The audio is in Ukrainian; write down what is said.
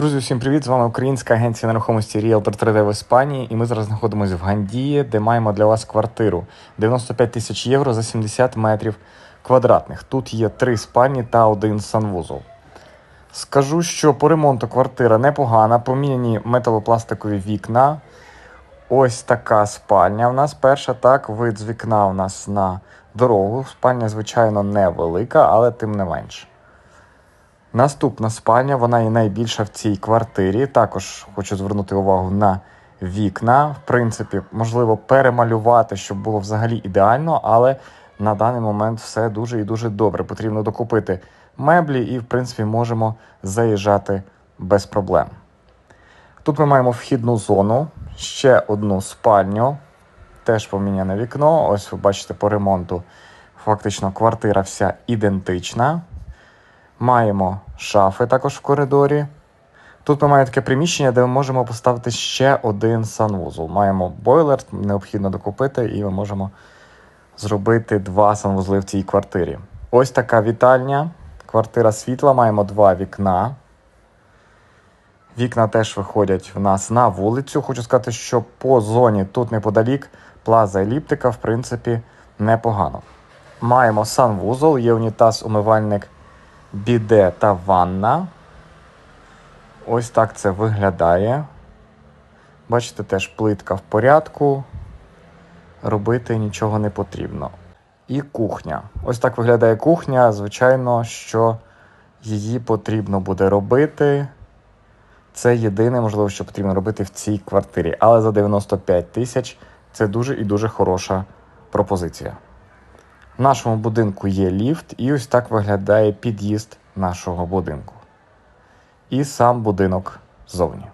Друзі, всім привіт! З вами українська агенція нерухомості Realtor 3D в Іспанії, і ми зараз знаходимося в Гандії, де маємо для вас квартиру 95 тисяч євро за 70 метрів квадратних. Тут є три спальні та один санвузол. Скажу, що по ремонту квартира непогана, поміняні металопластикові вікна. Ось така спальня. У нас перша так, вид з вікна у нас на дорогу. Спальня, звичайно, невелика, але тим не менше. Наступна спальня, вона і найбільша в цій квартирі. Також хочу звернути увагу на вікна. В принципі, можливо, перемалювати, щоб було взагалі ідеально, але на даний момент все дуже і дуже добре. Потрібно докупити меблі і, в принципі, можемо заїжджати без проблем. Тут ми маємо вхідну зону, ще одну спальню, теж поміняне вікно. Ось ви бачите по ремонту. Фактично квартира вся ідентична. Маємо шафи також в коридорі. Тут ми маємо таке приміщення, де ми можемо поставити ще один санвузол. Маємо бойлер, необхідно докупити, і ми можемо зробити два санвузли в цій квартирі. Ось така вітальня. Квартира світла, маємо два вікна. Вікна теж виходять в нас на вулицю. Хочу сказати, що по зоні тут неподалік плаза еліптика, в принципі, непогано. Маємо санвузол, є унітаз, умивальник біде та ванна. Ось так це виглядає. Бачите, теж плитка в порядку. Робити нічого не потрібно. І кухня. Ось так виглядає кухня. Звичайно, що її потрібно буде робити. Це єдине, можливо, що потрібно робити в цій квартирі. Але за 95 тисяч це дуже і дуже хороша пропозиція. В нашому будинку є ліфт, і ось так виглядає під'їзд нашого будинку. І сам будинок ззовні.